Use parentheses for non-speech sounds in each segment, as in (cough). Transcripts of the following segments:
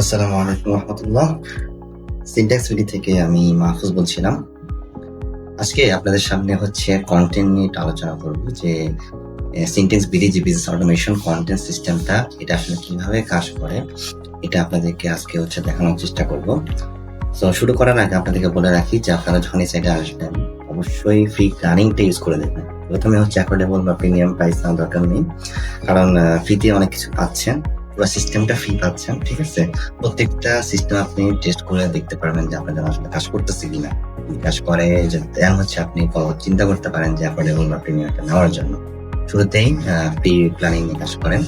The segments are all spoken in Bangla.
আসসালামু আলাইকুম রহমতুল্লাহ। সিনট্যাক্স ভিডি থেকে আমি মাহফুজ বলছিলাম। আজকে আপনাদের সামনে হচ্ছে কন্টেন্ট নিয়ে আলোচনা করব যে সিনটেক্স বিডি যে বিজনেস অটোমেশন কন্টেন্ট সিস্টেমটা এটা আসলে কীভাবে কাজ করে, এটা আপনাদেরকে আজকে হচ্ছে দেখানোর চেষ্টা করব। তো শুরু করার আগে আপনাদেরকে বলে রাখি যে আপনারা যখন এই সাইডে আসবেন, অবশ্যই ফ্রি রানিংটা ইউজ করে দেবেন প্রথমে হচ্ছে অ্যাফোর্ডেবল বা প্রিমিয়াম প্রাইস নেওয়ার দরকার নেই। কারণ ফ্রিতে অনেক কিছু পাচ্ছেন। পুরো সিস্টেমটা ফ্রি পাচ্ছেন, ঠিক আছে? প্রত্যেকটা সিস্টেম আপনি টেস্ট করে দেখতে পারবেন যে আপনাদের আসলে কাজ করতেছে কিনা। কাজ করে দেন হচ্ছে আপনি চিন্তা করতে পারেন যে অ্যাফোর্ডেবল বা প্রিমিয়ামটা নেওয়ার জন্য। শুরুতেই ফ্রি প্ল্যানিং নিয়ে কাজ করেন।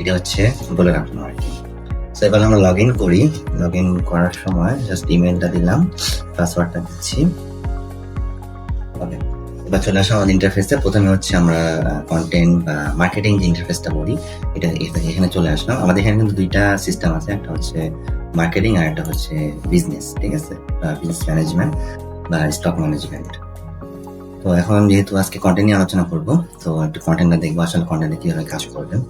এটা হচ্ছে বলে রাখলাম আর কি। তো এবার আমরা লগ ইন করি। লগ ইন করার সময় জাস্ট ইমেলটা দিলাম পাসওয়ার্ডটা দিচ্ছি। ওকে এবার চলে আসা আমাদের ইন্টারফেসে প্রথমে হচ্ছে আমরা কন্টেন্ট বা মার্কেটিং যে ইন্টারফেসটা বলি এটা এখানে চলে আসলাম। আমাদের এখানে কিন্তু দুইটা সিস্টেম আছে, একটা হচ্ছে মার্কেটিং আর একটা হচ্ছে বিজনেস ঠিক আছে? বা বিজনেস ম্যানেজমেন্ট বা স্টক ম্যানেজমেন্ট তো এখন যেহেতু আজকে কন্টেন্ট নিয়ে আলোচনা করব, তো একটু কন্টেন্টটা দেখব, আসলে কন্টেন্টে কীভাবে কাজ করবেন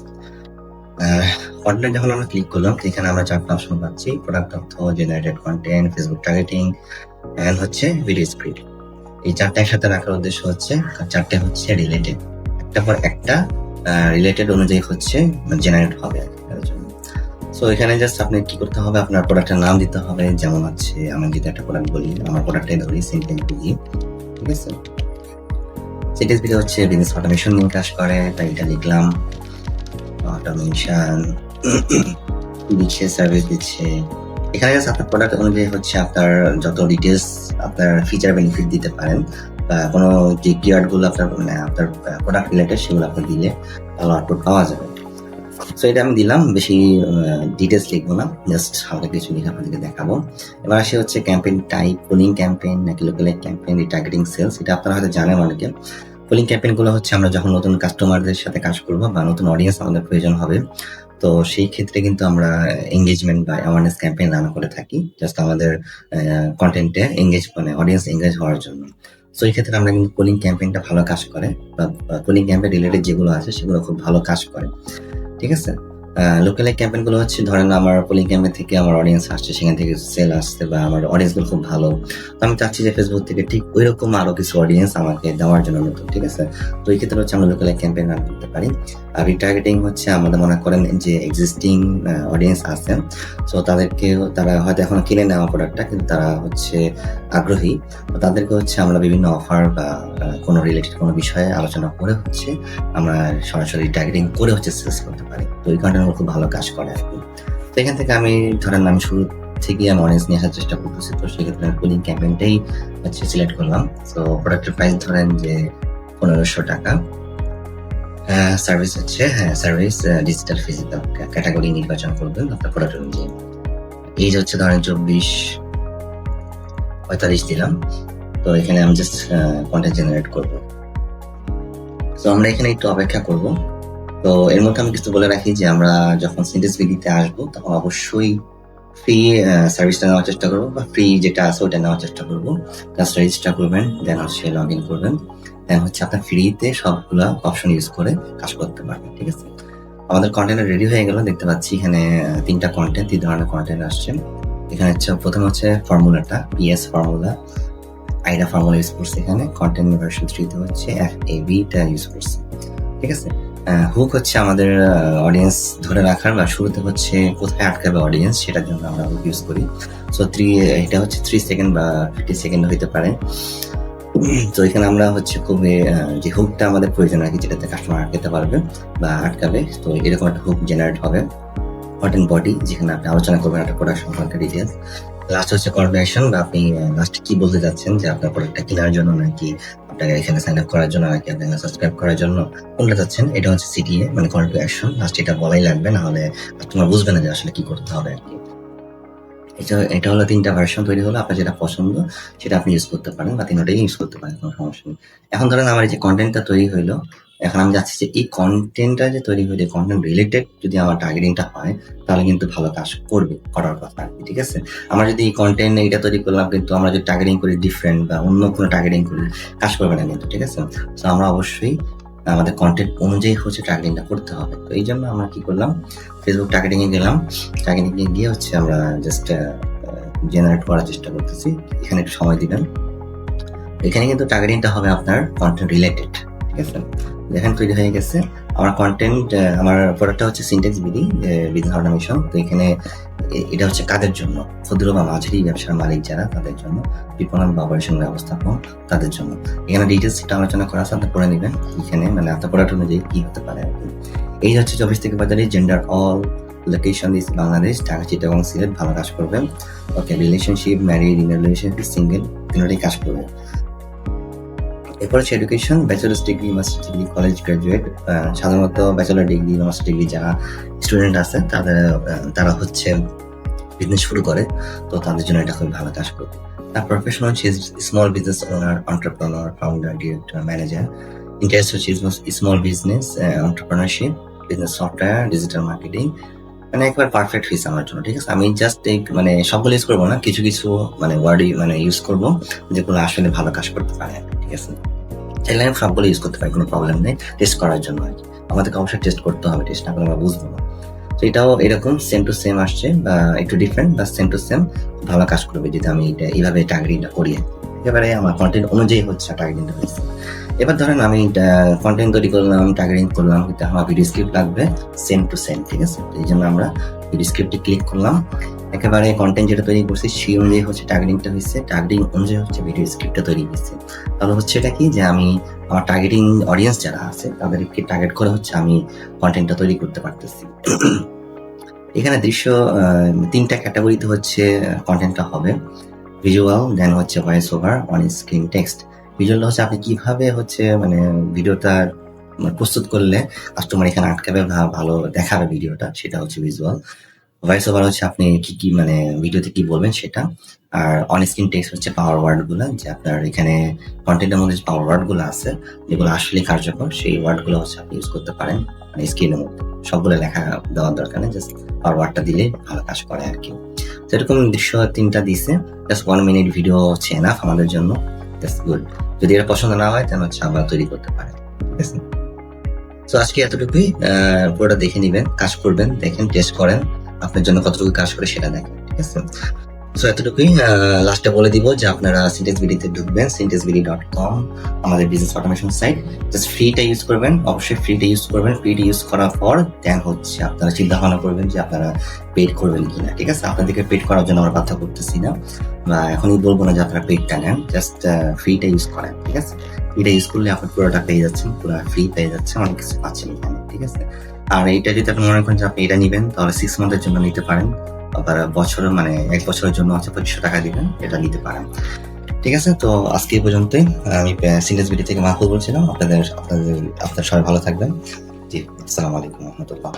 কন্টেন্ট যখন আমরা ক্লিক করলাম এখানে আমরা চারটা অপশন পাচ্ছি প্রোডাক্ট তথ্য generated content Facebook targeting and হচ্ছে ভিডিও স্ক্রিপ্ট এই চারটা একসাথে রাখার উদ্দেশ্য হচ্ছে চারটে হচ্ছে রিলেটেড একটা পর একটা রিলেটেড অনুযায়ী হচ্ছে জেনারেট হবে এর সো এখানে জাস্ট আপনি কি করতে হবে? আপনার প্রোডাক্টের নাম দিতে হবে, যেমন হচ্ছে, আমি যদি একটা প্রোডাক্ট বলি, আমার প্রোডাক্টটাই ধরি সিনটেন্স বিজি ঠিক আছে? সিনটেন্স বিজি হচ্ছে বিজনেস অটোমেশন নিয়ে কাজ করে, তাই এটা লিখলাম। অটোমেশন (clears throat) দিচ্ছে সার্ভিস দিচ্ছে। এখানে জাস্ট আপনার প্রোডাক্ট অনুযায়ী হচ্ছে, আপনার যত ডিটেলস আপনার ফিচার বেনিফিট দিতে পারেন বা কোনো যে কিওয়ার্ডগুলো আপনার মানে আপনার প্রোডাক্ট রিলেটেড সেগুলো আপনি দিলে ভালো আউটপুট পাওয়া যাবে। সো এটা আমি দিলাম, বেশি ডিটেলস লিখব না জাস্ট হালকা কিছু লিখে আপনাদেরকে দেখাবো। এবার আসে হচ্ছে ক্যাম্পেইন টাইপ পুলিং ক্যাম্পেইন নাকি লোকাল ক্যাম্পেইন রিটার্গেটিং সেলস এটা আপনারা হয়তো জানেন অনেকে। পুলিং ক্যাম্পেইনগুলো হচ্ছে আমরা যখন নতুন কাস্টমারদের সাথে কাজ করব বা নতুন অডিয়েন্স আমাদের প্রয়োজন হবে তো সেই ক্ষেত্রে কিন্তু আমরা এঙ্গেজমেন্ট বা অ্যাওয়ারনেস ক্যাম্পেইন রান করে থাকি জাস্ট আমাদের কন্টেন্টে এঙ্গেজ মানে অডিয়েন্স এঙ্গেজ হওয়ার জন্য। তো এই ক্ষেত্রে আমরা কিন্তু পোলিং ক্যাম্পেইনটা ভালো কাজ করে, বা কুলিং ক্যাম্পেইন রিলেটেড যেগুলো আছে সেগুলো খুব ভালো কাজ করে। ঠিক আছে? লোকাল ক্যাম্পেইনগুলো হচ্ছে, ধরেন আমার পোলিং ক্যাম্পেইন থেকে আমার অডিয়েন্স আসছে, সেখান থেকে সেল আসছে বা আমার অডিয়েন্সগুলো খুব ভালো। তো আমি চাচ্ছি যে ফেসবুক থেকে ঠিক ওই রকম আরও কিছু অডিয়েন্স আমাকে দেওয়ার জন্য নতুন, ঠিক আছে? তো এই ক্ষেত্রে হচ্ছে আমরা লোকাল ক্যাম্পেইন রান করতে পারি। আর রিটার্গেটিং হচ্ছে, আমাদের মনে করেন যে এক্সিস্টিং অডিয়েন্স আছে। সো তাদেরকে তারা হয়তো এখন কিনে নেওয়া প্রোডাক্টটা কিন্তু তারা হচ্ছে আগ্রহী। তাদেরকে হচ্ছে আমরা বিভিন্ন অফার বা কোনো রিলেটেড কোনো বিষয়ে আলোচনা করে হচ্ছে আমরা সরাসরি টার্গেটিং করে হচ্ছে সেলস করতে পারি। তো এই কারণে খুব ভালো কাজ করে আর কি। তো এখান থেকে আমি, ধরেন আমি শুরু থেকে আমি অডিয়েন্স নিয়ে আসার চেষ্টা করতেছি, তো সেক্ষেত্রে আমি পুলিং ক্যাম্পেইনটাই হচ্ছে সিলেক্ট করলাম। তো প্রোডাক্টের প্রাইস ধরেন যে পনেরোশো টাকা। সার্ভিস হচ্ছে হ্যাঁ সার্ভিস ডিজিটাল ফিজিক্যাল ক্যাটাগরি নির্বাচন করবেন আপনার প্রোডাক্ট অনুযায়ী। এই হচ্ছে ধরেন চব্বিশ, পঁয়তাল্লিশ দিলাম। তো এখানে আমি জাস্ট কন্টেন্ট জেনারেট করব। তো আমরা এখানে একটু অপেক্ষা করব। তো এর মধ্যে আমি কিছু বলে রাখি যে আমরা যখন সিন্টেন্স বিডিতে আসব, তখন অবশ্যই ফ্রি সার্ভিসটা নেওয়ার চেষ্টা করব বা ফ্রি যেটা আছে ওটা নেওয়ার চেষ্টা করব। জাস্ট রেজিস্টার করবেন দেন হচ্ছে লগ ইন করবেন। দেন হচ্ছে আপনার ফ্রিতে সবগুলা অপশন ইউজ করে কাজ করতে পারবেন, ঠিক আছে? আমাদের কন্টেন্ট রেডি হয়ে গেল, দেখতে পাচ্ছি এখানে তিনটা কন্টেন্ট তিন ধরনের কন্টেন্ট আসছে। এখানে হচ্ছে, প্রথম হচ্ছে ফর্মুলাটা PS formula AIDA formula use করছে এখানে। কন্টেন্ট ভার্সন থ্রিতে হচ্ছে এফ এ বিটা ইউজ করছে, ঠিক আছে? হুক হচ্ছে আমাদের অডিয়েন্স ধরে রাখার বা শুরুতে হচ্ছে কোথায় আটকাবে অডিয়েন্স সেটার জন্য আমরা হুক ইউজ করি। সো থ্রি এটা হচ্ছে থ্রি সেকেন্ড বা ফিফটি সেকেন্ড হইতে পারে। তো এখানে আমরা হচ্ছে খুবই যে হুকটা আমাদের প্রয়োজন আর কি, যেটাতে কাস্টমার আটকাতে পারবে বা আটকাবে, তো এরকম একটা হুক জেনারেট হবে। হট অ্যান্ড বডি যেখানে আপনি আলোচনা করবেন একটা প্রোডাক্ট সম্পর্কে ডিটেলস লাস্ট হচ্ছে অ্যাকশন বা আপনি লাস্ট কি বলতে যাচ্ছেন যে আপনার প্রোডাক্টটা কেনার জন্য নাকি আপনাকে এখানে সাইন আপ করার জন্য নাকি আপনাকে সাবস্ক্রাইব করার জন্য কোনটা যাচ্ছেন। এটা হচ্ছে সিটিএ মানে কল টু অ্যাকশন লাস্ট এটা বলাই লাগবে, না হলে কাস্টমার বুঝবে না যে আসলে কি করতে হবে আর কি। এটা এটা হলো তিনটা ভার্সন তৈরি হলো। আপনার যেটা পছন্দ, সেটা আপনি ইউজ করতে পারেন বা তিনটাই ইউজ করতে পারেন, কোনো সমস্যা নেই। এখন ধরেন আমার যে কন্টেন্টটা তৈরি হইল এখন আমি যাচ্ছি যে এই কন্টেন্টটা যে তৈরি হইলে কন্টেন্ট রিলেটেড যদি আমার টার্গেটিংটা হয় তাহলে কিন্তু ভালো কাজ করবে করার কথা আর কি, ঠিক আছে? আমরা যদি এই কন্টেন্ট এটা তৈরি করলাম কিন্তু আমরা যদি টার্গেটিং করি ডিফারেন্ট বা অন্য কোনো টার্গেটিং করি কাজ করবে না কিন্তু ঠিক আছে? তো আমরা অবশ্যই আমাদের কন্টেন্ট অনুযায়ী হচ্ছে টার্গেটিংটা করতে হবে। তো এই জন্য আমরা কি করলাম? ফেসবুক টার্গেটিং এ গেলাম। টার্গেটিং এ গিয়ে হচ্ছে আমরা জাস্ট জেনারেট করার চেষ্টা করতেছি। এখানে একটু সময় দিবেন। এখানে কিন্তু টার্গেটিংটা হবে আপনার কন্টেন্ট রিলেটেড ঠিক আছে? দেখেন তৈরি হয়ে গেছে। আমার কন্টেন্ট আমার প্রোডাক্টটা হচ্ছে সিনটেক্স বিডি বিজনেস অটোমেশন তো এখানে এটা হচ্ছে কাদের জন্য? ক্ষুদ্র বা মাঝারি ব্যবসার মালিক যারা, তাদের জন্য। বিপণন বা অপারেশন ব্যবস্থাপন তাদের জন্য। এখানে ডিটেলস আলোচনা করা আছে পড়ে নেবেন। এখানে মানে আপনার প্রোডাক্ট অনুযায়ী কি হতে পারে। এই হচ্ছে চব্বিশ থেকে বাজারে gender all location is Bangladesh Dhaka Chittagong Sylhet, ভালো কাজ করবেন। Okay relationship married in relationship single তিনটাই কাজ করবে। এরপর হচ্ছে education bachelor's degree master degree college graduate সাধারণত ব্যাচেলার ডিগ্রি মাস্টার ডিগ্রি যারা স্টুডেন্ট আছে, তাদের তারা হচ্ছে বিজনেস শুরু করে। তো তাদের জন্য এটা খুবই ভালো কাজ করবে তার প্রফেশন হচ্ছে small business owner entrepreneur founder director manager interest হচ্ছে small business entrepreneurship business software digital marketing মানে একবার পারফেক্ট হয়েছে আমার জন্য, ঠিক আছে? আমি জাস্ট এই মানে সবগুলো ইউজ করব না, কিছু কিছু মানে ওয়ার্ড মানে ইউজ করব যেগুলো আসলে ভালো কাজ করতে পারে, ঠিক আছে? চাইলে আমি সবগুলো ইউজ করতে পারি, কোনো প্রবলেম নেই টেস্ট করার জন্য আর কি। আমাদেরকে অবশ্যই টেস্ট করতে হবে টেস্ট না করলে আমরা বুঝব না। তো এটাও এরকম সেম টু সেম আসছে, বা একটু ডিফারেন্ট বা সেম টু সেম ভালো কাজ করবে যদি আমি এটা এইভাবে টার্গেটিংটা করি এবারে আমার কন্টেন্ট অনুযায়ী হচ্ছে টার্গেটিংটা হয়েছে। এবার ধরেন আমি কন্টেন্ট তৈরি করলাম টার্গেটিং করলাম কিন্তু আমার ভিডিও স্ক্রিপ্ট লাগবে সেম টু সেম ঠিক আছে? এই জন্য আমরা ভিডিও স্ক্রিপ্টে ক্লিক করলাম। একেবারে কন্টেন্ট যেটা তৈরি করছি, সেই অনুযায়ী হচ্ছে টার্গেটিংটা হয়েছে। টার্গেটিং অনুযায়ী হচ্ছে ভিডিও স্ক্রিপ্টটা তৈরি হয়েছে। তাহলে হচ্ছে এটা কি? যে আমি আমার টার্গেটিং অডিয়েন্স যারা আছে, তাদেরকে টার্গেট করে হচ্ছে আমি কন্টেন্টটা তৈরি করতে পারতেছি। এখানে দৃশ্য তিনটা ক্যাটাগরিতে হচ্ছে কন্টেন্টটা হবে। ভিজুয়াল দেন হচ্ছে voice over on screen text visual হচ্ছে আপনি কীভাবে হচ্ছে মানে ভিডিওটা মানে প্রস্তুত করলে কাস্টমার এখানে আটকাবে ভালো দেখাবে ভিডিওটা, সেটা হচ্ছে ভিজুয়াল ভয়েস ওভার হচ্ছে আপনি কি কি মানে ভিডিওতে কি বলবেন সেটা। আর অন স্ক্রিন টেক্সট হচ্ছে পাওয়ার ওয়ার্ডগুলো, যে আপনার এখানে কন্টেন্টের মধ্যে পাওয়ার ওয়ার্ডগুলো আছে, যেগুলো আসলে কার্যকর, সেই ওয়ার্ডগুলো হচ্ছে আপনি ইউজ করতে পারেন। মানে স্ক্রিনের মধ্যে। সবগুলো লেখা দেওয়ার দরকার নেই জাস্ট পাওয়ার ওয়ার্ডটা দিলে ভালো কাজ করে আর কি। তো এরকম দৃশ্য তিনটা দিছে জাস্ট ওয়ান মিনিট ভিডিও হচ্ছে এনাফ আমাদের জন্য জাস্ট গুড যদি এটা পছন্দ না হয়, তাহলে হচ্ছে আবার তৈরি করতে পারে ঠিক আছে? তো আজকে এতটুকুই পুরোটা দেখে নিবেন, কাজ করবেন, দেখেন টেস্ট করেন, আপনার জন্য কতটুকু কাজ করে সেটা দেখেন, ঠিক আছে? সো এতটুকুই লাস্টে বলে দিব যে আপনারা সিন্টেক্স বিডিতে ঢুকবেন সিন্টেক্স বিডি ডট কম আমাদের বিজনেস অটোমেশন সাইট জাস্ট ফ্রিটা ইউজ করবেন, অবশ্যই ফ্রিটা ইউজ করবেন ফ্রিটা ইউজ করার পর দেন হচ্ছে আপনারা চিন্তা ভাবনা করবেন যে আপনারা পেড করবেন কিনা, ঠিক আছে? আপনাদেরকে পেড করার জন্য আমরা বাধ্য করতেছি না। এখনই বলব না যে আপনারা পেডটা নেন জাস্ট ফ্রিটা ইউজ করেন, ঠিক আছে? ফ্রিটা ইউজ করলে আপনি পুরোটা পেয়ে যাচ্ছেন, পুরো ফ্রি পেয়ে যাচ্ছেন, অনেক কিছু পাচ্ছেন এখানে, ঠিক আছে? আর এইটা যদি আপনি মনে করেন যে আপনি এটা নেবেন, তাহলে সিক্স মান্থের জন্য নিতে পারেন, আবার বছরের মানে এক বছরের জন্য হচ্ছে পঁচিশশো টাকা দিবেন, এটা নিতে পারেন, ঠিক আছে? তো আজকে এই পর্যন্তই, আমি সিরিয়াস ভিডিও থেকে মাহফুল বলছিলাম, আপনাদের আপনাদের, আপনার সবাই ভালো থাকবেন। জি, আসসালামু আলাইকুম রহমতুল্লাহ।